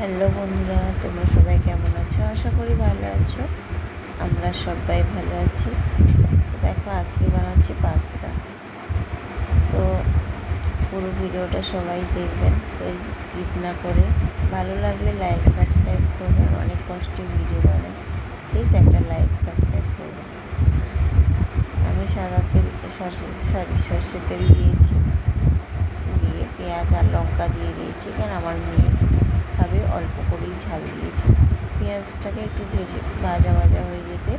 Hello বন্ধুরা, তোমরা সবাই কেমন আছো? আশা করি ভালো আছো। আমরা সবাই ভালো আছি। তো দেখো, আজকে বানাচ্ছি পাস্তা। তো পুরো ভিডিওটা সবাই দেখবেন স্কিপ না করে। ভালো লাগলে লাইক সাবস্ক্রাইব করবেন অনেক কষ্টে ভিডিও বানাই। প্লিজ একটা লাইক সাবস্ক্রাইব করবেন আমি সাদা তেল, সরষে, সরি, সর্ষে তেল দিয়েছি। দিয়ে পেঁয়াজ আর লঙ্কা দিয়ে দিয়েছি, কারণ আমার মেয়ে খাবে। ঝাল দিয়েছি পেঁয়াজটাকে একটু ভেজে, ভাজা ভাজা হয়ে যেতে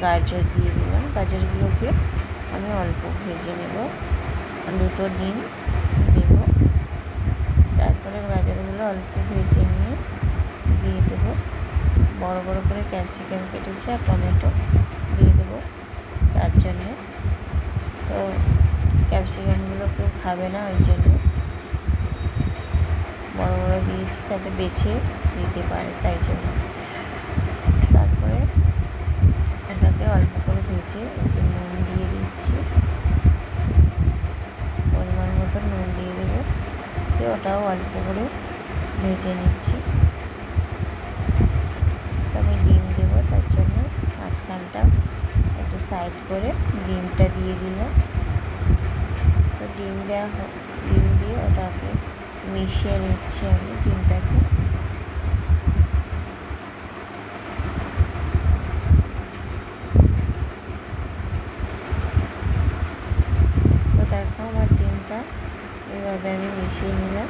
গাজর দিয়ে দিলাম। গাজরগুলোকে আমি অল্প ভেজে নেব। দুটো ডিম দেব। তারপরে গাজরগুলো অল্প ভেজে নিয়ে দিয়ে দেবো। বড় বড় করে ক্যাপসিকাম কেটেছি আর টমেটো দিয়ে দেবো তার জন্যে। তো ক্যাপসিকামগুলো কেউ খাবে না, ওই জন্য। বড় দিয়েছি যাতে বেছে দিতে পারে, তাই জন্য। তারপরে ওটাকে অল্প করে ভেজে এই যে নুন দিয়ে দিচ্ছি। পরিমাণ মতো নুন দিয়ে দেবো। তো ওটাও অল্প করে ভেজে নিচ্ছি। তো আমি ডিম দেবো, তার জন্য মাঝখানটা একটু সাইড করে ডিমটা দিয়ে দিলাম। তো ডিম দেওয়া ডিম দিয়ে ওটাকে মিশিয়ে নিচ্ছি আমি ডিমটাকে। তো দেখো আমার ডিমটা এভাবে আমি মিশিয়ে নিলাম।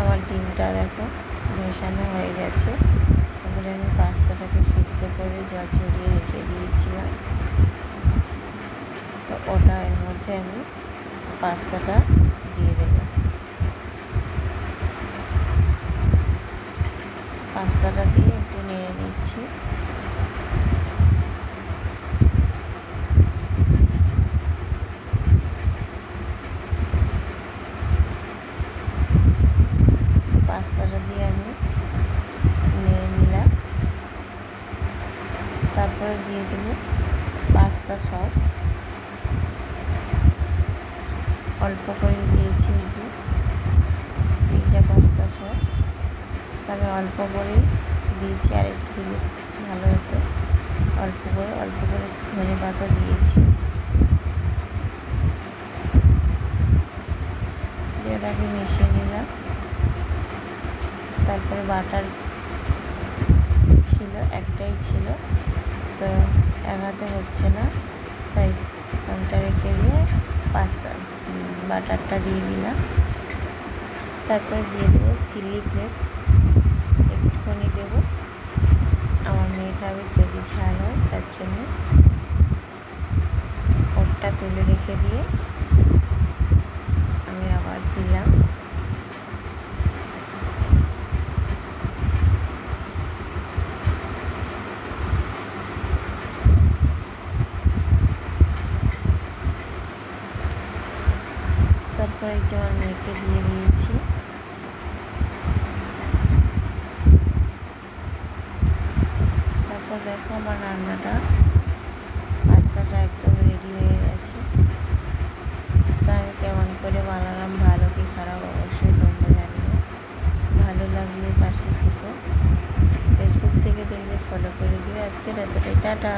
আমার ডিমটা দেখো মেশানো হয়ে গেছে। তারপরে আমি পাস্তাটাকে সিদ্ধ করে জল চড়িয়ে রেখে দিয়েছিলাম। তো ওটা এর মধ্যে আমি পাস্তাটা দিয়ে দেব। পাস্তাটা দিয়ে একটু নেড়ে নিচ্ছি। পাস্তাটা দিয়ে আমি নেড়ে নিলাম তারপরে দিয়ে দেবো পাস্তা সস। অল্প করে দিয়েছি এই যে পিজা পাস্তা সস। তবে অল্প করেই দিয়েছি আর একটু দিলে ভালো হতো। অল্প করে অল্প করে একটু ধনে পাতা দিয়েছি। দিয়ে ওটাকে মিশিয়ে নিলাম। তারপরে বাটার ছিল, একটাই ছিল। তো এগাতে হচ্ছে না। তাই ফোনটা রেখে দিয়ে পাস্তা বাটারটা দিয়ে দিলাম। তারপরে দিয়ে দেবো চিলি ফ্লেক্স। একটুখানি দেবো। আমার মেয়ে খাবে যদি ঝাল হয় তার জন্য। ওরটা তুলে রেখে দিয়ে কয়েক জামার মেয়েকে দিয়ে দিয়েছি। তারপর দেখো আমার রান্নাটা। পাস্তাটা একদম রেডি হয়ে গেছে। তা আমি কেমন করে বানালাম, ভালো কি খারাপ অবশ্যই তোমরা জানিও। ভালো লাগলে পাশে থেকো। ফেসবুক থেকে দেখলে ফলো করে দিও। আজকে রাতে টাটা।